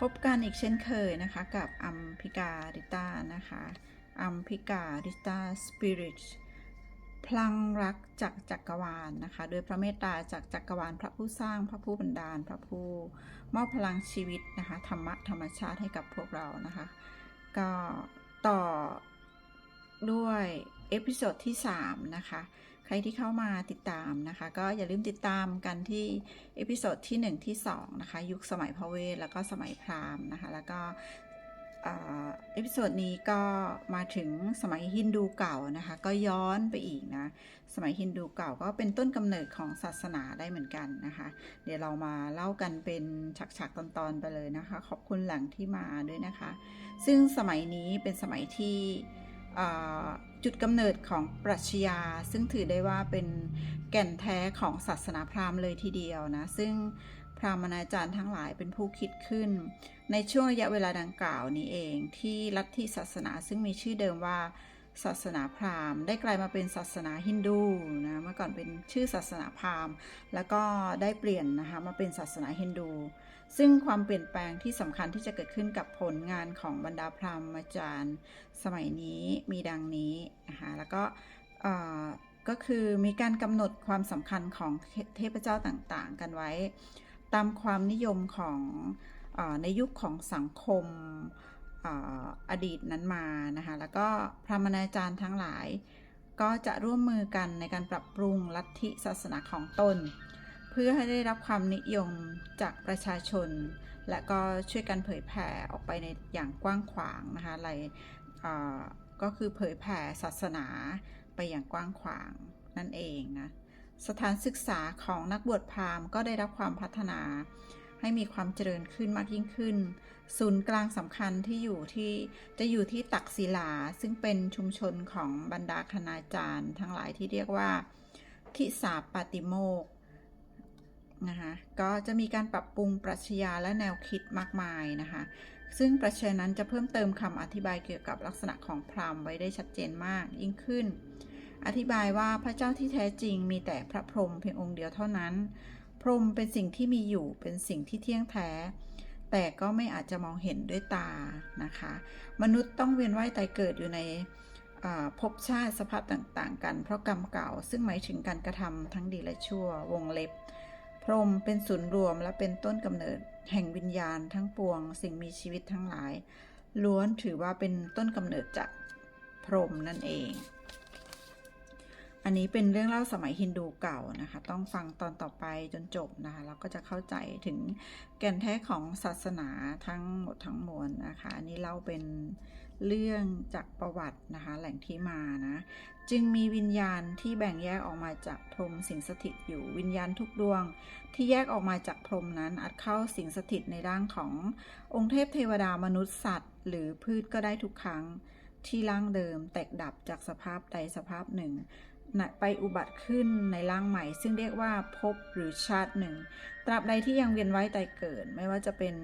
พบกันอีกเช่นเคยนะคะกับอัมพิการิต้านะคะอัมพิการิต้าสปิริตพลังรักจากจักรวาลนะคะโดยพระเมตตาจากจักรวาลพระผู้สร้างพระผู้บันดาล พระผู้มอบพลังชีวิตนะคะธรรมะธรรมชาติให้กับพวกเรานะคะ ก็ต่อด้วย เอพิโซดที่ 3 นะคะ ใครที่เข้ามาติดตามนะคะ ก็อย่าลืมติดตามกันที่เอพิโซดที่ 1 ที่ 2 นะคะ ยุคสมัยพระเวท แล้วก็สมัยพราหมณ์นะคะ แล้วก็เอพิโซดนี้ก็มาถึงสมัยฮินดูเก่านะคะ ก็ย้อนไปอีกนะ สมัยฮินดูเก่าก็เป็นต้นกำเนิดของศาสนาได้เหมือนกันนะคะ เดี๋ยวเรามาเล่ากันเป็นฉากๆตอนๆไปเลยนะคะ ขอบคุณหล่งที่มาด้วยนะคะ ซึ่งสมัยนี้เป็นสมัยที่ จุดกำเนิดของปรัชญา ซึ่งถือได้ว่าเป็นแก่นแท้ของศาสนาพราหมณ์เลยทีเดียวนะ ซึ่งพราหมณาจารย์ทั้งหลายเป็นผู้คิดขึ้น ในช่วงระยะเวลาดังกล่าวนี้เอง ที่ลัทธิศาสนาซึ่งมีชื่อเดิมว่า ศาสนาพราหมณ์ ได้กลายมาเป็นศาสนาฮินดูนะเมื่อก่อนเป็นชื่อศาสนาพราหมณ์ แล้วก็ได้เปลี่ยนนะคะมาเป็นศาสนาฮินดู ซึ่งความเปลี่ยนแปลงที่สำคัญที่จะเกิดขึ้นกับผลงานของบรรดาพราหมณ์จารย์ สมัยนี้มีดังนี้นะคะแล้วก็ก็คือมีการกำหนดความสำคัญของเทพเจ้าต่างๆ กันไว้ ตามความนิยมของอในยุคของสังคม อดีตนั้นมานะคะ แล้วก็พระมณาจารย์ทั้งหลาย ก็จะร่วมมือกันในการปรับปรุงลัทธิศาสนาของตน เพื่อให้ได้รับความนิยมจากประชาชน และก็ช่วยกันเผยแผ่ออกไปในอย่างกว้างขวางนะคะอะไรก็คือเผยแผ่ศาสนาไปอย่างกว้างขวางนั่นเองนะสถานศึกษาของนักบวชพราหมณ์ก็ได้รับความพัฒนา ให้มีความเจริญขึ้นมากยิ่งขึ้น ศูนย์กลางสำคัญที่อยู่ที่จะอยู่ที่ตักศิลา ซึ่งเป็นชุมชนของบรรดาคณาจารย์ ทั้งหลายที่เรียกว่า ทิสาปาติโมกนะคะก็จะมีการปรับปรุงปรัชญาและแนวคิดมากมายนะคะ ซึ่งปรัชญานั้นจะเพิ่มเติมคำอธิบายเกี่ยวกับลักษณะของพราหมณ์ไว้ได้ชัดเจนมากยิ่งขึ้น อธิบายว่าพระเจ้าที่แท้จริงมีแต่พระพรหมเพียงองค์เดียวเท่านั้น พรมเป็นสิ่งที่มีอยู่เป็นสิ่งที่เที่ยงแท้ แต่ก็ไม่อาจจะมองเห็นด้วยตานะคะ มนุษย์ต้องเวียนว่ายตายเกิดอยู่ในภพชาติสภาพต่างๆ กัน เพราะกรรมเก่าซึ่งหมายถึงการกระทำทั้งดีและชั่ววงเล็บ พรหมเป็นศูนย์รวมและเป็นต้นกำเนิดแห่งวิญญาณทั้งปวง สิ่งมีชีวิตทั้งหลาย ล้วนถือว่าเป็นต้นกำเนิดจากพรหมนั่นเอง อันนี้เป็นเรื่องเล่าสมัยฮินดูเก่านะคะ ต้องฟังตอนต่อไปจนจบนะคะแล้วก็จะเข้าใจถึงแก่นแท้ของศาสนาทั้งหมดทั้งมวลนะคะอันนี้เล่าเป็นเรื่องจากประวัตินะคะแหล่งที่มานะจึงมีวิญญาณที่แบ่งแยกออกมาจากพรมสิงสถิตอยู่วิญญาณทุกดวง ที่แยกออกมาจากพรมนั้นอาจเข้าสิงสถิตในร่างขององค์เทพเทวดามนุษย์สัตว์ หรือพืชก็ได้ทุกครั้งที่ร่างเดิมแตกดับจากสภาพใดสภาพหนึ่ง ไปอุบัติขึ้นในร่างใหม่ ซึ่งเรียกว่าภพหรือชาติหนึ่ง ตราบใดที่ยังเวียนว่ายตายเกิด ไม่ว่าจะเป็น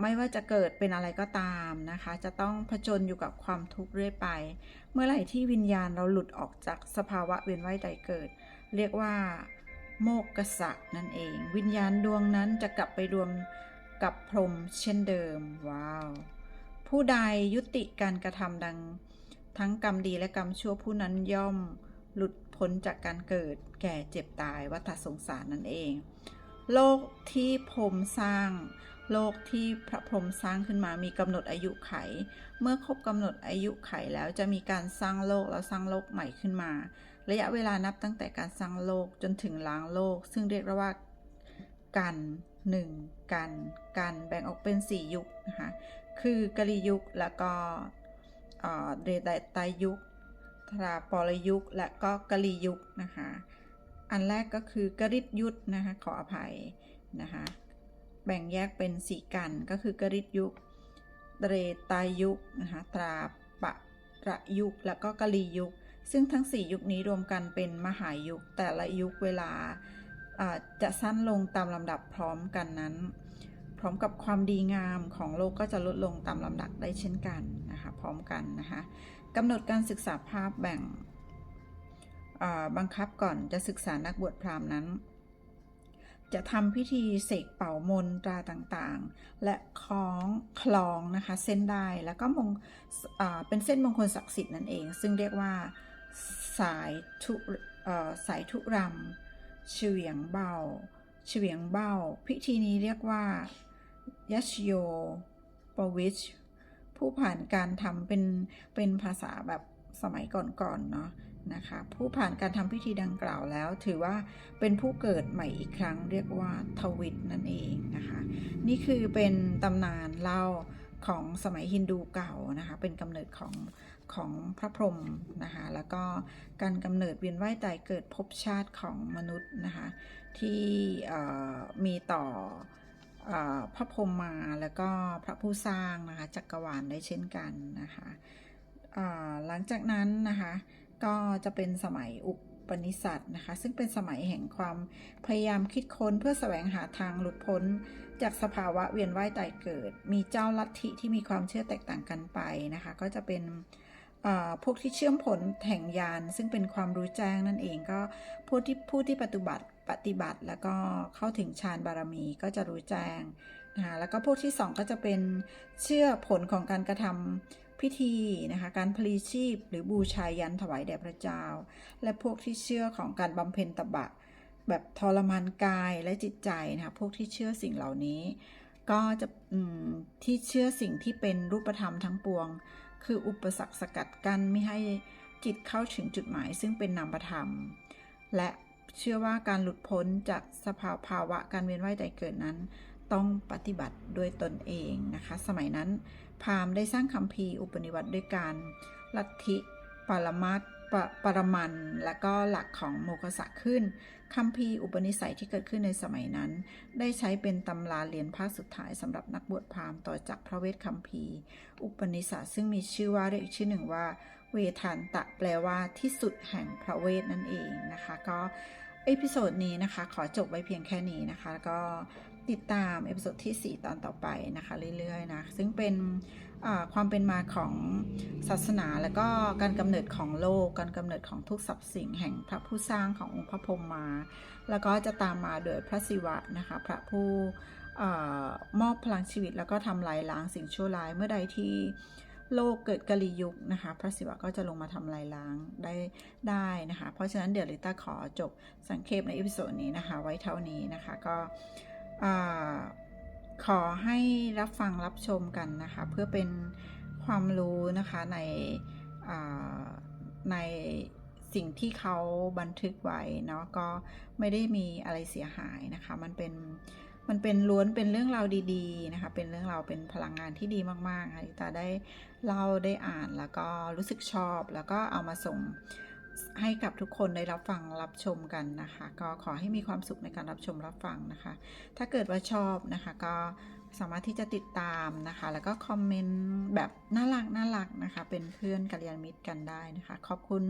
ไม่ว่าจะเกิดเป็นอะไรก็ตามนะคะ จะต้องผจญอยู่กับความทุกข์เรื่อยไป เมื่อไหร่ที่วิญญาณเราหลุดออกจากสภาวะเวียนว่ายตายเกิด เรียกว่า โมกกษัตริย์นั่นเอง วิญญาณดวงนั้นจะกลับไปรวมกับพรหมเช่นเดิม ว้าว ผู้ใดยุติการกระทำดัง ทั้งกรรมดีและกรรมชั่วผู้นั้นย่อมหลุดพ้นจากการเกิดแก่เจ็บตายวัฏสงสารนั่นเอง โลกที่พรหมสร้าง โลกที่พระพรหมสร้างขึ้นมามีกำหนดอายุไข เมื่อครบกำหนดอายุไขแล้วจะมีการสร้างโลกแล้วสร้างโลกใหม่ขึ้นมา ระยะเวลานับตั้งแต่การสร้างโลกจนถึงล้างโลก ซึ่งเรียกว่ากันหนึ่งกัน กันแบ่งออกเป็น 4 ยุคนะคะ คือกลิยุคแล้วก็ เดตายุคทราปรยุค และก็กลิยุคนะคะ อันแรกก็คือกริยุทธนะคะ ขออภัยนะคะ แบ่งแยกเป็นสีกันก็คือกริยุคเตรตายุคนะคะตราปะระยุค แล้วก็กะลียุค ซึ่งทั้ง 4 ยุคนี้รวมกันเป็นมหายุค แต่ละยุคเวลาจะสั้นลงตามลำดับพร้อมกันนั้น พร้อมกับความดีงามของโลกก็จะลดลงตามลำดับได้เช่นกันนะคะพร้อมกันนะคะกำหนดการศึกษาภาพแบ่งบังคับก่อนจะศึกษานักบวชพราหมณ์นั้น จะทำพิธีเสกเป่ามนตราต่างๆ และคล้องคลองนะคะเส้นได้แล้วก็มงเป็นเส้นมงคลศักดิ์สิทธิ์นั่นเอง ซึ่งเรียกว่าสายทุสายทุรำเฉียงเบาเฉียงเบาพิธีนี้เรียกว่า ยัชโยปวิช ผู้ผ่านการทำเป็น เป็นภาษาแบบสมัยก่อนๆเนาะนะคะ ผู้ผ่านการทำพิธีดังกล่าวแล้ว ถือว่าเป็นผู้เกิดใหม่อีกครั้ง เรียกว่าทวิตนั่นเองนะคะ นี่คือเป็นตำนานเล่าของสมัยฮินดูเก่านะคะ เป็นกำเนิดของของพระพรหมนะคะ แล้วก็การกำเนิดเวียนว่ายตายเกิดภพชาติของมนุษย์นะคะ ที่มีต่อ พระพรหมมาแล้วก็พระผู้สร้างนะคะจักรวาลได้เช่นกันนะคะหลังจากนั้นนะคะก็จะเป็นสมัยอุปนิสัตนะคะซึ่งเป็นสมัยแห่งความพยายามคิดค้นเพื่อแสวงหาทางหลุดพ้น จากสภาวะเวียนว่ายตายเกิด มีเจ้าลัทธิที่มีความเชื่อแตกต่างกันไปนะคะก็จะเป็นพวกที่เชื่อมผลแห่งญาณซึ่งเป็นความรู้แจ้งนั่นเองก็ผู้ที่ผู้ที่ปฏิบัติ ปฏิบัติแล้วก็เข้าถึงฌานบารมีก็จะรู้แจ้งนะคะแล้วก็พวกที่สองก็จะเป็นเชื่อผลของการกระทำพิธีนะคะการพลีชีพ หรือบูชายันถวายแด่พระเจ้า และพวกที่เชื่อของการบำเพ็ญตบะ แบบทรมานกายและจิตใจนะคะพวกที่เชื่อสิ่งเหล่านี้ ก็จะที่เชื่อสิ่งที่เป็นรูปธรรมทั้งปวง คืออุปสรรคสกัดกั้นไม่ให้จิตเข้าถึงจุดหมาย ซึ่งเป็นนามธรรม และ เชื่อว่าการหลุดพ้นจากสภาภาวะการเวียนว่ายตายเกิดนั้น ต้องปฏิบัติด้วยตนเองนะคะ สมัยนั้น พราหมณ์ได้สร้างคัมภีร์อุปนิวัตด้วยการลัทธิปรมัตถ์ปปรมัน และก็หลักของโมคสะขึ้นคัมภีร์อุปนิสัยที่เกิดขึ้นในสมัยนั้น ได้ใช้เป็นตำราเรียนภาคสุดท้ายสำหรับนักบวชพราหมณ์ต่อจากพระเวทคัมภีร์อุปนิสัยซึ่งมีชื่อว่าเรียกอีกชื่อหนึ่งว่า เวทานตะแปลว่าที่สุดแห่งพระเวทนั่นเองนะคะ ก็เอพิโซดนี้นะคะ ขอจบไว้เพียงแค่นี้นะคะแล้วก็ติดตามเอพิโซดที่ 4 ตอนต่อไปนะคะ เรื่อยๆนะ ซึ่งเป็นความเป็นมาของศาสนา และก็การกำเนิดของโลก การกำเนิดของทุกสรรพสิ่งแห่งพระผู้สร้างขององค์พระพรหมมา แล้วก็จะตามมาโดยพระศิวะนะคะ พระผู้อมอบพลังชีวิตแล้วก็ทำลายล้างสิ่งชั่วร้ายเมื่อใดที่ โลกเกิดกาลียุคนะคะพระศิวะก็จะลงมาทำลายล้างได้ได้นะคะ เพราะฉะนั้นเดี๋ยวลิต้าขอจบสังเขปในเอพิโซดนี้นะคะ ไว้เท่านี้นะคะก็ขอให้รับฟังรับชมกันนะคะ เพื่อเป็นความรู้นะคะในในสิ่งที่เขาบันทึกไว้เนาะก็ไม่ได้มีอะไรเสียหายนะคะ มันเป็น มันเป็นล้วนเป็นเรื่องราวดีๆนะคะ เป็นเรื่องราวเป็นพลังงานที่ดีมากๆค่ะที่ตาได้เล่าได้อ่านแล้วก็รู้สึกชอบ แล้วก็เอามาส่งให้กับทุกคนได้รับฟังรับชมกันนะคะ ก็ขอให้มีความสุขในการรับชมรับฟังนะคะ ถ้าเกิดว่าชอบนะคะก็สามารถที่จะติดตามนะคะ แล้วก็คอมเมนต์แบบน่ารักน่ารักนะคะ เป็นเพื่อนกัลยาณมิตรกันได้นะคะ ขอบคุณ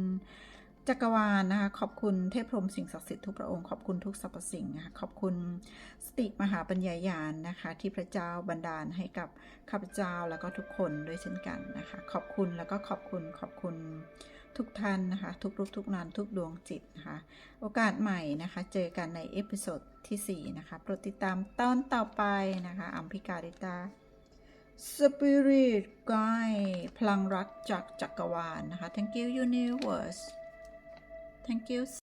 จักรวาลนะคะขอบคุณเทพพรหมสิ่งศักดิ์สิทธิ์ทุกพระองค์ขอบคุณทุกสรรพสิ่งนะคะขอบคุณสติมหาปัญญายาณนะคะ ที่พระเจ้าบันดาลให้กับข้าพเจ้าแล้วก็ทุกคนด้วยเช่นกันนะคะ ขอบคุณแล้วก็ขอบคุณขอบคุณทุกท่านนะคะ ทุกรูปทุกนามทุกดวงจิตนะคะ โอกาสใหม่นะคะ เจอกันในเอพิโซดที่ 4 นะคะโปรดติดตามตอนต่อไปนะคะอัมพิการิตา Spirit Guide พลังรักจากจักรวาลนะคะ Thank you Universe Thank you